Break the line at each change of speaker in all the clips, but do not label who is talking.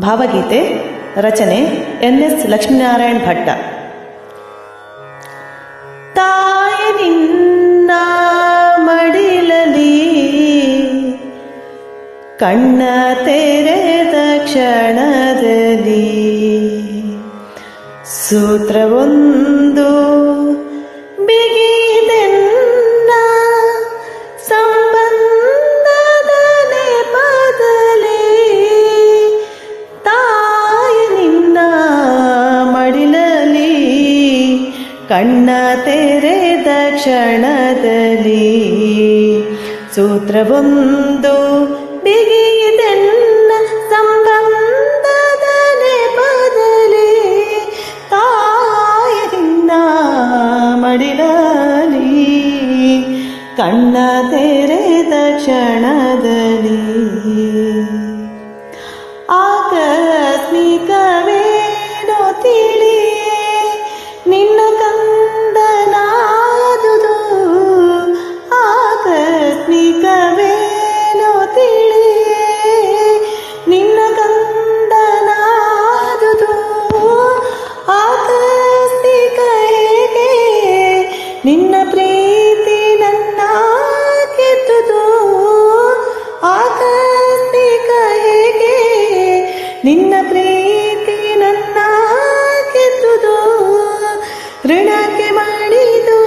ಭಾವಗೀತೆ ರಚನೆ N S Lakshminarayan Bhatta. ತಾಯಿ ನಿನ್ನ ಮಡಿಲಲಿ ಕಣ್ಣ ತೆರೆದ ಕ್ಷಣದಲ್ಲಿ ಸೂತ್ರವೊಂದು ಕಣ್ಣ ತೆರೆದ ಕ್ಷಣದಲ್ಲಿ ಸೂತ್ರವೊಂದು ಬಿಗಿದೆನ್ನ ಸಂಬಂಧದ ನೆಪದಲ್ಲಿ. ತಾಯಿ ನಿನ್ನ ಮಡಿಲಲಿ ಕಣ್ಣ ತೆರೆದ ಕ್ಷಣದಲ್ಲಿ. ಆಕಸ್ಮಿಕವೇನೋ ತಿಳಿಯೇ ನಿನ್ನ ಪ್ರೀತಿ ನನ್ನ ಕೆತ್ತುದು ಋಣಕ್ಕೆ ಮಾಡಿದು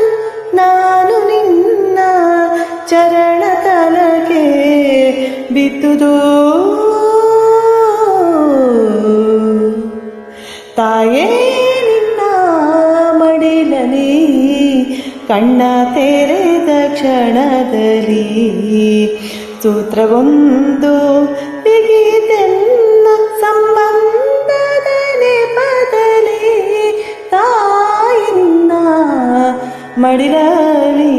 ನಾನು ನಿನ್ನ ಚರಣ ತಲಗೆ ಬಿತ್ತುದು ತಾಯೇ, ನಿನ್ನ ಮಡಿಲಲಿ ಕಣ್ಣ ತೆರೆದ ಕ್ಷಣದಲ್ಲಿ ಸೂತ್ರವೊಂದು ಬಿಗಿದೆನ್ನ ಮಡಿಲಲಿ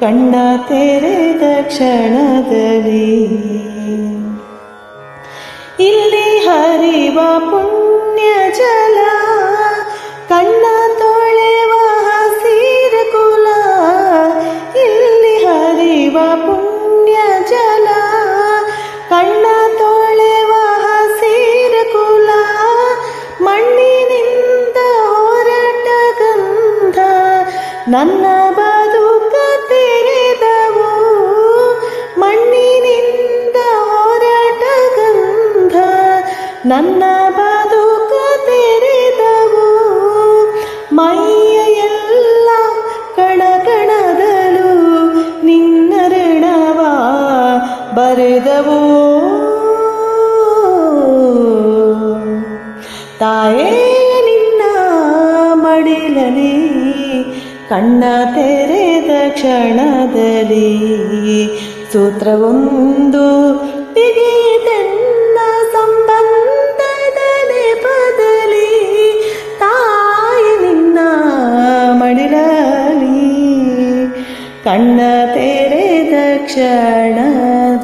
ಕಣ್ಣ ತೆರೆದ ಕ್ಷಣದಲ್ಲಿ ಇಲ್ಲಿ ಹರಿವ ಪುಣ್ಯ ಜಲ ಕಣ್ಣ ತೊಳೆವ ಹಸಿರ ಕುಲ ಇಲ್ಲಿ ಹರಿವ ಪುಣ್ಯ ಜಲ ಕಣ್ಣ ನನ್ನ ಬದುಕ ತೆರೆದವು. ಮಣ್ಣಿನಿಂದ ಹೊರಟ ಗಂಧ. ನನ್ನ ಬದುಕ ತೆರೆದವು. ಮೈಯ ಎಲ್ಲ ಕಣ ಕಣದಲು ನಿನ್ನ ಋಣವ. ಬರೆದವು. ಕಣ್ಣ ತೆರೆದ ಕ್ಷಣದಲ್ಲಿ ಸೂತ್ರವೊಂದು ಬಿಗಿದೆನ್ನ ಸಂಬಂಧದಲ್ಲಿ ಬದಲಿ ತಾಯಿ ನಿನ್ನ ಮಡಿಲಲಿ ಕಣ್ಣ ತೆರೆದ ಕ್ಷಣದಲ್ಲಿ